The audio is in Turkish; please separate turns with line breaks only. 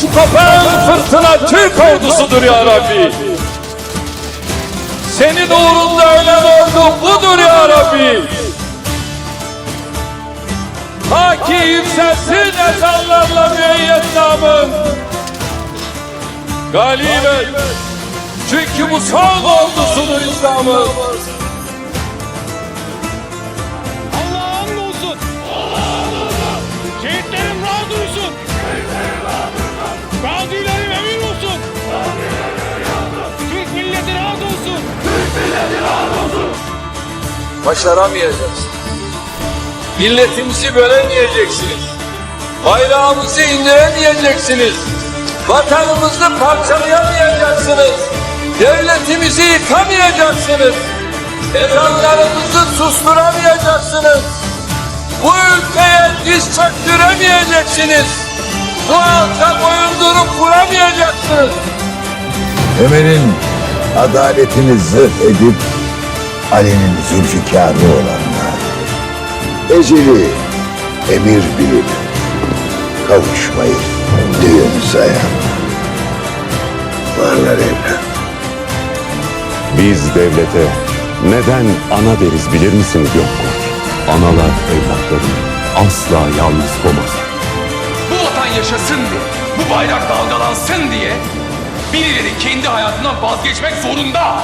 Şu kopan fırtına Türk ordusudur ya Rabbi. Senin uğrunda ölen ordu budur ya Rabbi. Ta ki yükselsin ezanlarla müeyyet namın. Galiben. Çünkü bu son ordusudur İslam'ın. Başaramayacağız. Milletimizi bölemeyeceksiniz. Bayrağımızı indiremeyeceksiniz. Vatanımızı parçalayamayacaksınız. Devletimizi yıkamayacaksınız. Ezanlarımızı susturamayacaksınız. Bu ülkeye diz çöktüremeyeceksiniz. Bu halka boyundurup kuramayacaksınız.
Ömer'in adaletini zırh edip Ali'nin zülfikarı olanlar. Eceli emir bilip kavuşmayı düğün sayan. Varlar evlat.
Biz devlete neden ana deriz bilir misiniz Gökkurt? Analar evlatlarını asla yalnız koymaz.
bu vatan yaşasın diye, bu bayrak dalgalansın diye birileri kendi hayatından vazgeçmek zorunda.